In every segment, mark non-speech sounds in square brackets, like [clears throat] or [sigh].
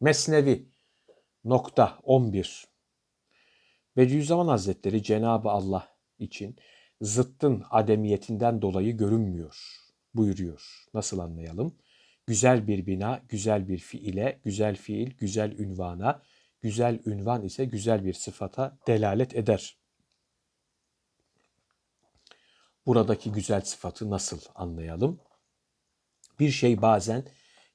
Mesnevi nokta 11 Bediüzzaman Hazretleri Cenabı Allah için zıttın ademiyetinden dolayı görünmüyor buyuruyor. Nasıl anlayalım? Güzel bir bina, güzel bir fiile, güzel fiil, güzel ünvana, güzel ünvan ise güzel bir sıfata delalet eder. Buradaki güzel sıfatı nasıl anlayalım? Bir şey bazen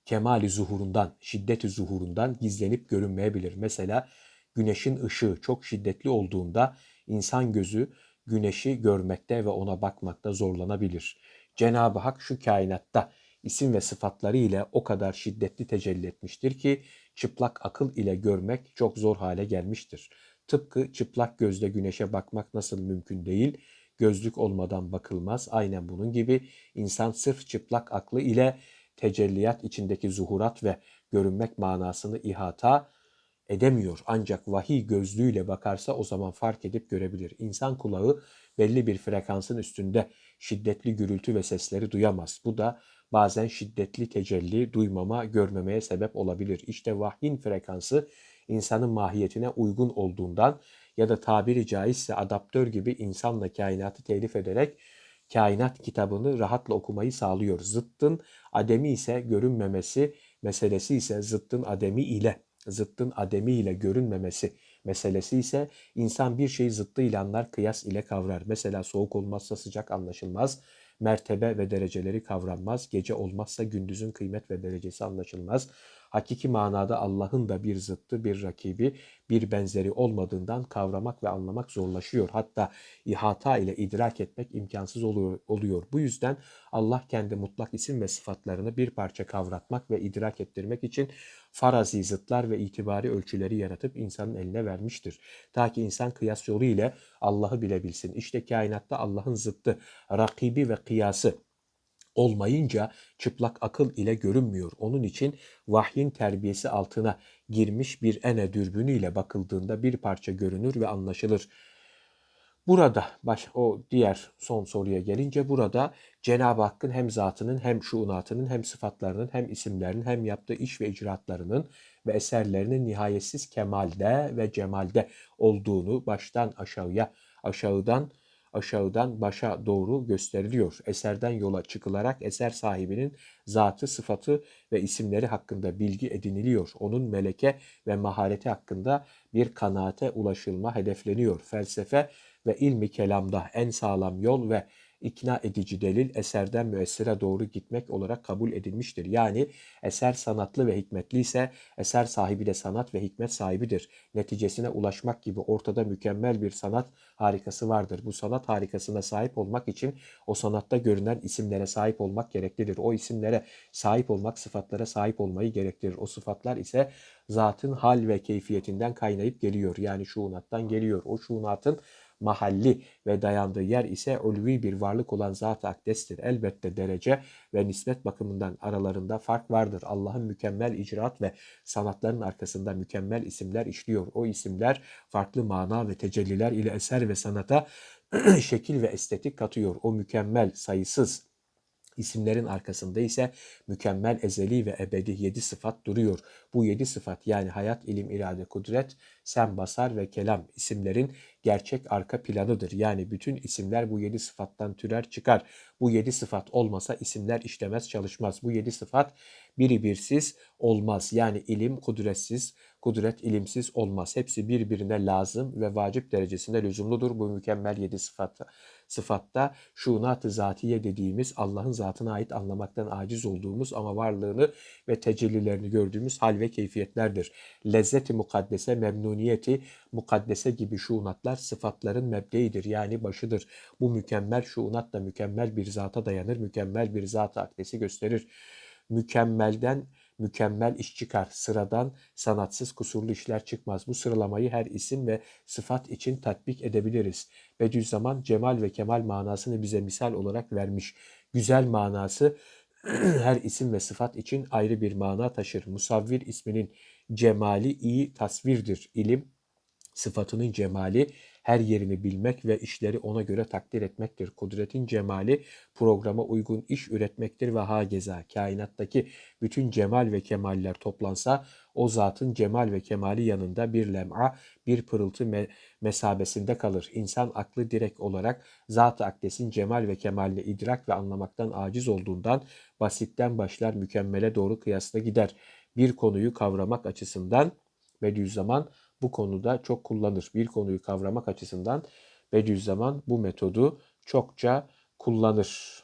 kemali zuhurundan, şiddeti zuhurundan gizlenip görünmeyebilir. Mesela güneşin ışığı çok şiddetli olduğunda insan gözü güneşi görmekte ve ona bakmakta zorlanabilir. Cenab-ı Hak şu kainatta isim ve sıfatları ile o kadar şiddetli tecelli etmiştir ki çıplak akıl ile görmek çok zor hale gelmiştir. Tıpkı çıplak gözle güneşe bakmak nasıl mümkün değil, gözlük olmadan bakılmaz. Aynen bunun gibi insan sırf çıplak aklı ile tecelliyat içindeki zuhurat ve görünmek manasını ihata edemiyor. Ancak vahiy gözlüğüyle bakarsa o zaman fark edip görebilir. İnsan kulağı belli bir frekansın üstünde şiddetli gürültü ve sesleri duyamaz. Bu da bazen şiddetli tecelli, duymama, görmemeye sebep olabilir. İşte vahyin frekansı insanın mahiyetine uygun olduğundan ya da tabiri caizse adaptör gibi insanla kainatı telif ederek kainat kitabını rahatla okumayı sağlıyor. Zıttın ademi ise görünmemesi meselesi ise zıttın ademi ile zıttın ademi ile görünmemesi meselesi ise insan bir şeyi zıttıyla anlar, kıyas ile kavrar. Mesela soğuk olmazsa sıcak anlaşılmaz, mertebe ve dereceleri kavranmaz, gece olmazsa gündüzün kıymet ve derecesi anlaşılmaz. Hakiki manada Allah'ın da bir zıttı, bir rakibi, bir benzeri olmadığından kavramak ve anlamak zorlaşıyor. Hatta ihata ile idrak etmek imkansız oluyor. Bu yüzden Allah kendi mutlak isim ve sıfatlarını bir parça kavratmak ve idrak ettirmek için farazi zıtlar ve itibari ölçüleri yaratıp insanın eline vermiştir. Ta ki insan kıyas yolu ile Allah'ı bilebilsin. İşte kainatta Allah'ın zıttı, rakibi ve kıyası olmayınca çıplak akıl ile görünmüyor. Onun için vahyin terbiyesi altına girmiş bir ene dürbünüyle bakıldığında bir parça görünür ve anlaşılır. Burada baş o diğer son soruya gelince burada Cenab-ı Hakk'ın hem zatının hem şuunatının hem sıfatlarının hem isimlerinin hem yaptığı iş ve icraatlarının ve eserlerinin nihayetsiz kemalde ve cemalde olduğunu baştan aşağıya aşağıdan aşağıdan başa doğru gösteriliyor. Eserden yola çıkılarak eser sahibinin zatı, sıfatı ve isimleri hakkında bilgi ediniliyor. Onun meleke ve mahareti hakkında bir kanaate ulaşılma hedefleniyor. Felsefe ve ilmi kelamda en sağlam yol ve ikna edici delil eserden müessire doğru gitmek olarak kabul edilmiştir. Yani eser sanatlı ve hikmetli ise eser sahibi de sanat ve hikmet sahibidir. Neticesine ulaşmak gibi ortada mükemmel bir sanat harikası vardır. Bu sanat harikasına sahip olmak için o sanatta görünen isimlere sahip olmak gereklidir. O isimlere sahip olmak sıfatlara sahip olmayı gerektirir. O sıfatlar ise zatın hal ve keyfiyetinden kaynayıp geliyor. Yani şuunattan geliyor. O şuunatın mahalli ve dayandığı yer ise ulvi bir varlık olan Zat-ı Akdes'tir. Elbette derece ve nispet bakımından aralarında fark vardır. Allah'ın mükemmel icraat ve sanatların arkasında mükemmel isimler işliyor. O isimler farklı mana ve tecelliler ile eser ve sanata [clears throat] şekil ve estetik katıyor. O mükemmel, sayısız, İsimlerin arkasında ise mükemmel, ezeli ve ebedi yedi sıfat duruyor. Bu yedi sıfat yani hayat, ilim, irade, kudret, sen, basar ve kelam isimlerin gerçek arka planıdır. Yani bütün isimler bu yedi sıfattan türer çıkar. Bu yedi sıfat olmasa isimler işlemez çalışmaz. Bu yedi sıfat biri birsiz olmaz. Yani ilim kudretsiz, kudret ilimsiz olmaz. Hepsi birbirine lazım ve vacip derecesinde lüzumludur bu mükemmel yedi sıfatı sıfatta şunat-ı zatiye dediğimiz Allah'ın zatına ait anlamaktan aciz olduğumuz ama varlığını ve tecellilerini gördüğümüz hal ve keyfiyetlerdir. Lezzeti mukaddese, memnuniyeti mukaddese gibi şunatlar sıfatların mebdeidir yani başıdır. Bu mükemmel şunat da mükemmel bir zata dayanır, mükemmel bir zat akdesi gösterir. Mükemmelden mükemmel iş çıkar. Sıradan sanatsız kusurlu işler çıkmaz. Bu sıralamayı her isim ve sıfat için tatbik edebiliriz. Bediüzzaman cemal ve kemal manasını bize misal olarak vermiş. Güzel manası [clears throat] her isim ve sıfat için ayrı bir mana taşır. Musavvir isminin cemali iyi tasvirdir. İlim sıfatının cemali her yerini bilmek ve işleri ona göre takdir etmektir. Kudretin cemali programa uygun iş üretmektir ve hageza kainattaki bütün cemal ve kemaller toplansa o zatın cemal ve kemali yanında bir lem'a, bir pırıltı me- mesabesinde kalır. İnsan aklı direkt olarak zat-ı akdesin cemal ve kemaline idrak ve anlamaktan aciz olduğundan basitten başlar mükemmele doğru kıyasla gider. Bir konuyu kavramak açısından Bediüzzaman bu konuda çok kullanır. Bir konuyu kavramak açısından Bediüzzaman bu metodu çokça kullanır.